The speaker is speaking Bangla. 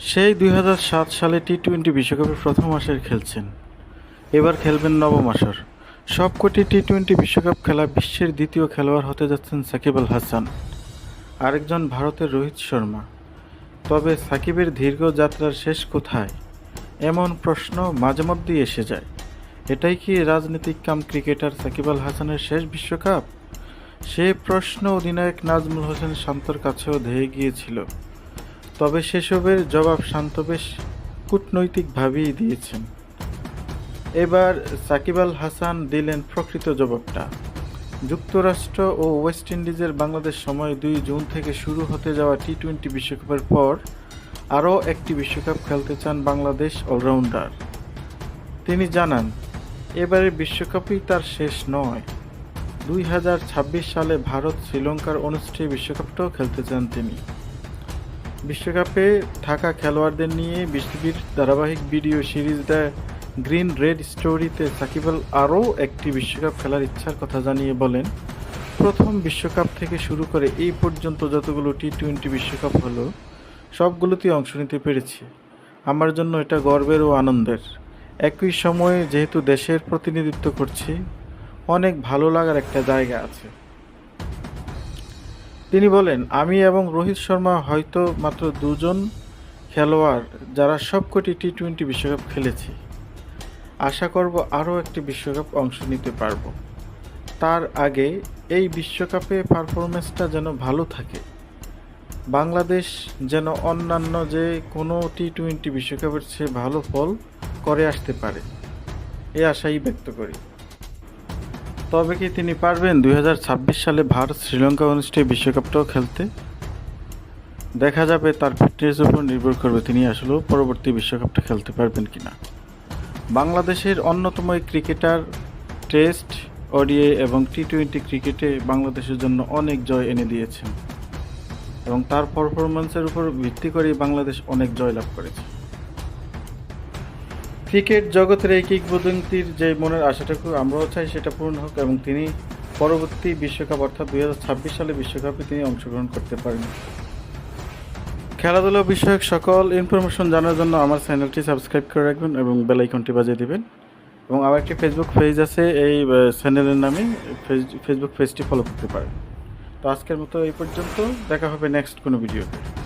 সেই দুই হাজার সাত সালে টি টোয়েন্টি বিশ্বকাপের প্রথম আসর খেলছেন। এবার খেলবেন নবম আসর। সবকটি টি টোয়েন্টি বিশ্বকাপ খেলা বিশ্বের দ্বিতীয় খেলোয়াড় হতে যাচ্ছেন সাকিব আল হাসান। আরেকজন ভারতের রোহিত শর্মা। তবে সাকিবের দীর্ঘ যাত্রার শেষ কোথায়? এমন প্রশ্ন মাঝে মধ্যেই এসে যায়। এটাই কি রাজনীতিক কাম ক্রিকেটার সাকিব আল হাসানের শেষ বিশ্বকাপ? সে প্রশ্ন অধিনায়ক নাজমুল হোসেন শান্তর কাছেও ধেয়ে গিয়েছিল। তবে সেসবের জবাব শান্ত বেশ কূটনৈতিকভাবেই দিয়েছেন। এবার সাকিব আল হাসান দিলেন প্রকৃত জবাবটা। যুক্তরাষ্ট্র ও ওয়েস্ট ইন্ডিজের বাংলাদেশ সময় দুই জুন থেকে শুরু হতে যাওয়া টি টোয়েন্টি বিশ্বকাপের পর আরও একটি বিশ্বকাপ খেলতে চান বাংলাদেশ অলরাউন্ডার। তিনি জানান এবারে বিশ্বকাপই তার শেষ নয়। দুই সালে ভারত শ্রীলঙ্কার অনুষ্ঠেয় বিশ্বকাপটাও খেলতে চান তিনি। বিশ্বকাপে থাকা খেলোয়াড়দের নিয়ে বিসিবির ধারাবাহিক video series the green red স্টোরিতে সাকিব আল আরও একটি বিশ্বকাপ খেলার ইচ্ছার কথা জানিয়ে বলেন, প্রথম বিশ্বকাপ থেকে শুরু করে এই পর্যন্ত যতগুলো টি টোয়েন্টি বিশ্বকাপ হলো, সবগুলোতেই অংশ নিতে পেরেছি। আমার জন্য এটা গর্বের ও আনন্দের। একই সময়ে যেহেতু দেশের প্রতিনিধিত্ব করছি, অনেক ভালো লাগার একটা জায়গা আছে। তিনি বলেন, আমি এবং রোহিত শর্মা হয়তো মাত্র দুজন খেলোয়াড় যারা সবকটি টি টোয়েন্টি বিশ্বকাপ খেলেছি। আশা করব আরও একটি বিশ্বকাপ অংশ নিতে পারব। তার আগে এই বিশ্বকাপে পারফরমেন্সটা যেন ভালো থাকে। বাংলাদেশ যেন অন্যান্য যে কোনো টি টোয়েন্টি বিশ্বকাপের চেয়ে ভালো ফল করে আসতে পারে। এই আশাই ব্যক্ত করি। তবে কি তিনি পারবেন দুই হাজার ছাব্বিশ সালে ভারত শ্রীলঙ্কা অনুষ্ঠেয় বিশ্বকাপটাও খেলতে? দেখা যাবে, তার ফিটনেসের উপর নির্ভর করবে তিনি আসলেও পরবর্তী বিশ্বকাপটা খেলতে পারবেন কিনা। বাংলাদেশের অন্যতম ক্রিকেটার টেস্ট ওডিএ এবং টি টোয়েন্টি ক্রিকেটে বাংলাদেশের জন্য অনেক জয় এনে দিয়েছেন এবং তার পারফরমেন্সের উপর ভিত্তি করেই বাংলাদেশ অনেক জয় লাভ করেছে। ক্রিকেট জগতের এই কিংবদন্তির যে মনের আশাটুকু আমরাও চাই সেটা পূরণ হোক এবং তিনি পরবর্তী বিশ্বকাপ অর্থাৎ দু হাজার ছাব্বিশ সালে বিশ্বকাপে তিনি অংশগ্রহণ করতে পারেন। খেলাধুলা বিষয়ক সকল ইনফরমেশন জানার জন্য আমার চ্যানেলটি সাবস্ক্রাইব করে রাখবেন এবং বেল আইকনটি বাজিয়ে দিবেন। এবং আমার একটি ফেসবুক পেজ আছে, এই চ্যানেলের নামে ফেস- ফেসবুক পেজটি ফলো করতে পারেন। তো আজকের মতো এই পর্যন্ত, দেখা হবে নেক্সট কোনো ভিডিওতে